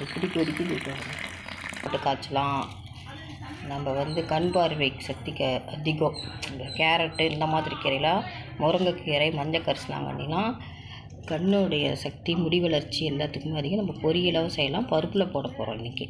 எப்படி கொதிக்குது பாருங்க. போட்டு காய்ச்சலாம். நம்ம வந்து கண் பார்வை சக்திக்கு அதிகம். இந்த கேரட்டு இந்த மாதிரி கீரைலாம் முருங்கைக்கீரை மஞ்சள் கரிசலாங்கண்ணிலாம் கண்ணுடைய சக்தி முடி வளர்ச்சி எல்லாத்துக்குமே அதிகம். நம்ம பொரியலாகவும் செய்யலாம். பருப்பில் போட போகிறோம் இன்றைக்கி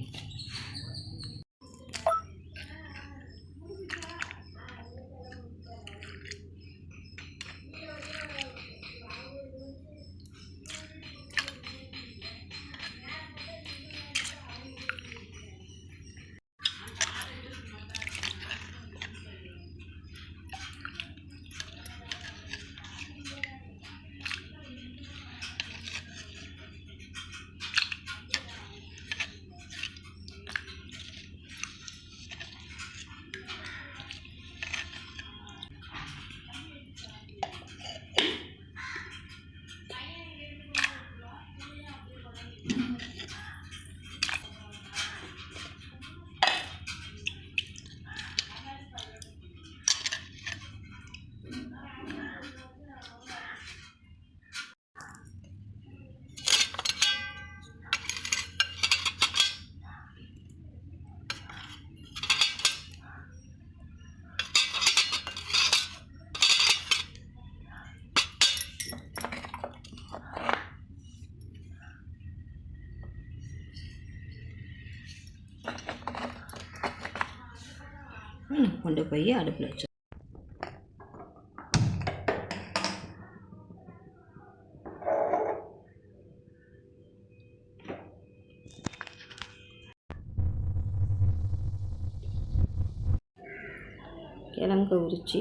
கொண்டு போய் அடுப்பில் வச்சு கிழங்கு உரித்து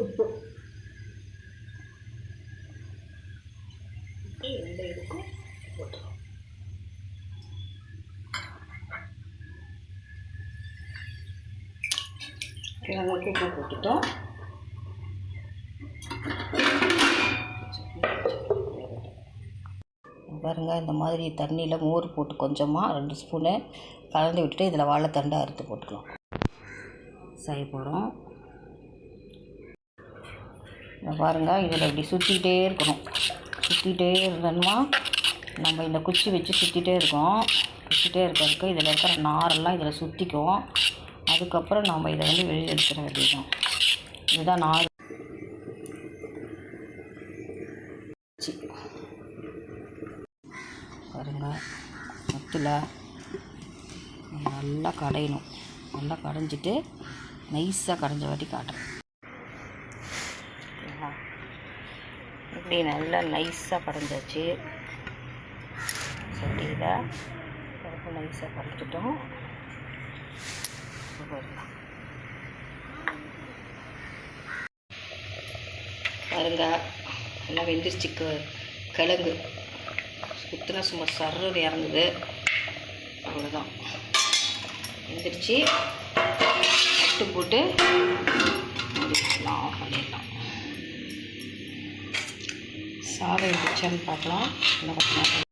உப்பு. ரெண்டு இதுக்கும் போட்டுரும் உப்பு போட்டுட்டோம். பாருங்க இந்த மாதிரி தண்ணியில் மோர் போட்டு கொஞ்சமாக ரெண்டு ஸ்பூனு கலந்து விட்டுட்டு இதில் வாழைத்தண்டை அறுத்து போட்டுக்கலாம். செய்ய போகிறோம் இதை பாருங்கள் இதில் இப்படி சுற்றிக்கிட்டே இருக்கணும். சுற்றிக்கிட்டே இருந்தோம்னா நம்ம இந்த குச்சி வச்சு சுற்றிட்டே இருக்கோம். சுற்றிட்டே இருக்கிறதுக்கு இதில் இருக்கிற நாரெல்லாம் இதில் சுற்றிக்குவோம் அதுக்கப்புறம் நம்ம இதை வந்து வெளியில் எடுத்துட வேண்டியதுதான். இதுதான் நார். பாருங்கள் மத்தில் நல்லா கடையணும். நல்லா கடைஞ்சிட்டு நைஸாக கடைஞ்ச வாட்டி காட்டுறேன். இப்படி நல்லா நைஸாக கடைஞ்சாச்சு சட்டியில் பிறப்பு நைஸாக கடைச்சிட்டோம் பாருங்க நல்லா வெந்துருச்சு க- கிழங்கு. குத்துனா சும்மா சர்றது இறங்குது. அவ்வளோதான் வெந்துருச்சு. தட்டு போட்டு முடிச்சிடலாம் ஆஃப் பண்ணிடலாம். சாதம் வெந்துச்சான்னு பார்க்கலாம். இன்னும் கொஞ்சம்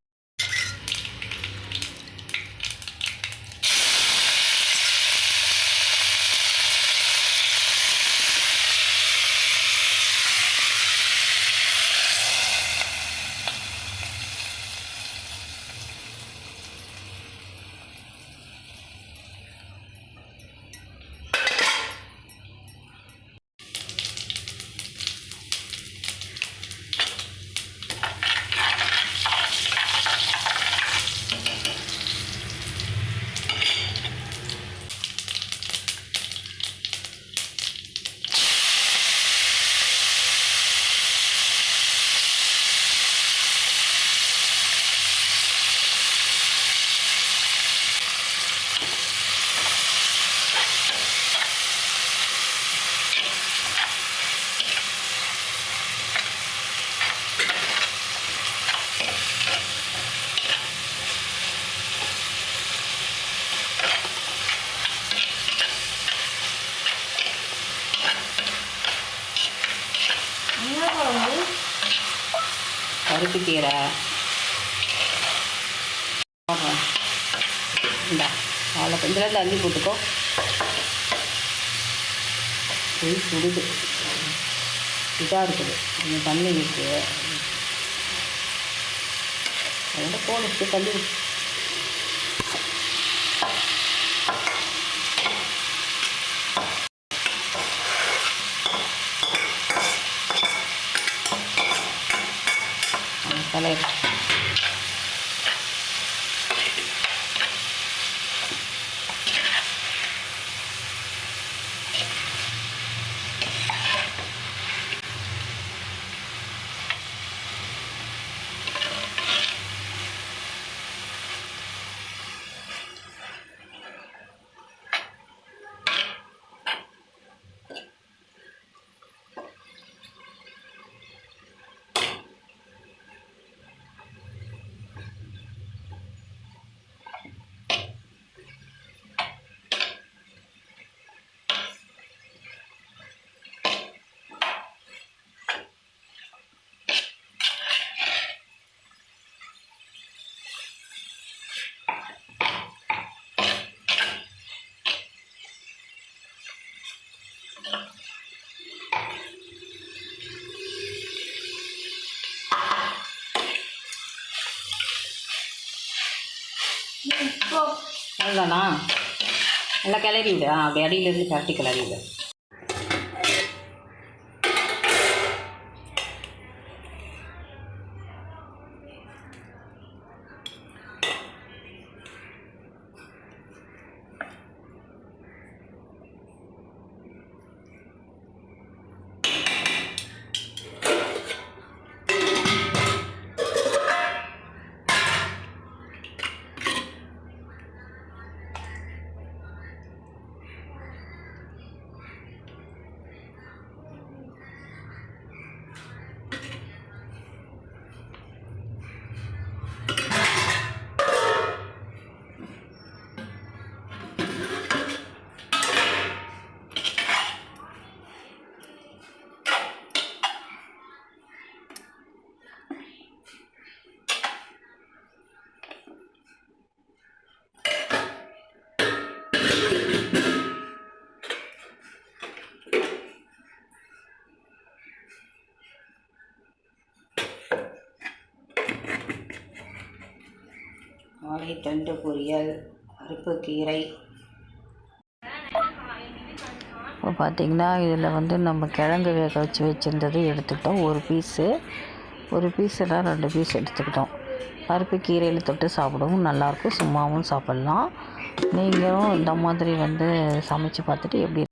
பருப்பு கீரை இந்தா அவ்வளோ கொஞ்சம் அள்ளி போட்டுக்கோ. போய் சுடுது. இதாக இருக்குது. கொஞ்சம் தண்ணி இருக்குது அதோட போடுச்சு தள்ளி விட்டு. தலைவர் இப்போ அவ்வளோதானா நல்லா கிளறி விடு ஆ அப்படி அடியிலேருந்து கரட்டி கிளறி விடு வாழைத்தண்டு பொரியல் பருப்பு கீரை. இப்போ பார்த்திங்கன்னா இதில் வந்து நம்ம கிழங்கு வேக வச்சு வச்சுருந்தது எடுத்துக்கிட்டோம். ஒரு பீஸு. ஒரு பீஸுனா ரெண்டு பீஸ் எடுத்துக்கிட்டோம். பருப்பு கீரையில் தொட்டு சாப்பிடவும் நல்லாயிருக்கும். சும்மாவும் சாப்பிட்லாம். நீங்களும் இந்த மாதிரி வந்து சமைச்சு பார்த்துட்டு எப்படி